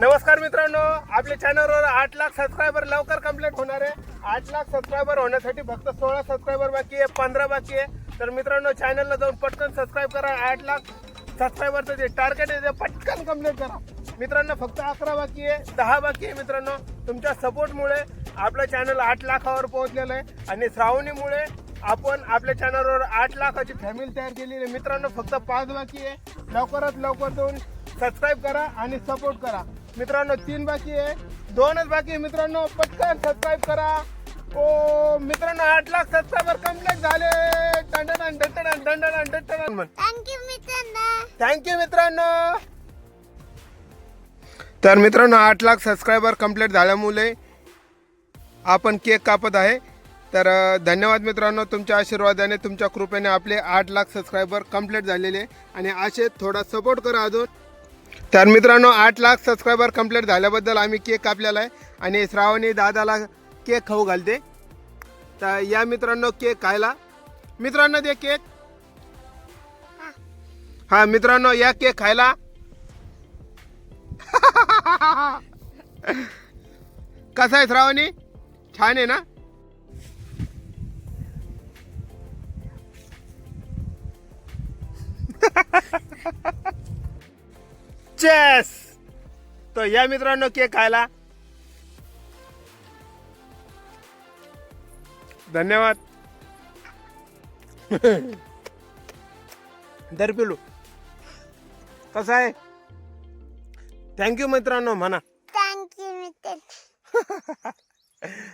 नमस्कार मित्रांनो आपल्या चॅनलवर आठ लाख सबस्क्रायबर लवकर कंप्लीट होणार आहे. आठ लाख सबस्क्रायबर होण्यासाठी फक्त सोळा सबस्क्रायबर बाकी आहे पंधरा बाकी आहे. तर मित्रांनो चॅनलला जाऊन पटकन सबस्क्राईब करा. आठ लाख सबस्क्रायबरचं जे टार्गेट आहे ते पटकन कंप्लीट करा. मित्रांनो फक्त अकरा बाकी आहे दहा बाकी आहे मित्रांनो. तुमच्या सपोर्टमुळे आपलं चॅनल आठ लाखावर पोहोचलेलं आहे. आणि श्रावणीमुळे आपण आपल्या चॅनलवर आठ लाखाची फॅमिली तयार केलेली आहे. मित्रांनो फक्त पाच बाकी आहे. लवकरात लवकर जाऊन सबस्क्राईब करा आणि सपोर्ट करा. मित्रांनो तीन बाकी आहे दोनच बाकी आहे मित्रांनो. पटकन सबस्क्राईब करा. ओ मित्रांनो आठ लाख सबस्क्रायबर कंप्लीट झाले. टंडन टंडन टंडन टंडन थँक्यू मित्रांनो. थँक्यू मित्रांनो. तर मित्रांनो आठ लाख सबस्क्रायबर कंप्लीट झाल्यामुळे आपण केक कापत आहे. तर धन्यवाद मित्रांनो तुमच्या आशीर्वादाने तुमच्या कृपेने आपले आठ लाख सबस्क्रायबर कंप्लीट झालेले आणि असे थोडा सपोर्ट करा अजून. तर मित्रांनो आठ लाख सबस्क्रायबर कंप्लीट झाल्याबद्दल आम्ही केक कापलेला आहे आणि श्रावणी दादाला केक खाऊ घालते. तर या मित्रांनो केक खायला. मित्रांनो दे केक हा मित्रांनो या केक खायला. कसा आहे श्रावणी? छान आहे ना? चेस तो या मित्रांनो केक खायला. धन्यवाद. दर पिलू. कसं आहे? थँक्यू मित्रांनो म्हणा. थँक्यू मित्र.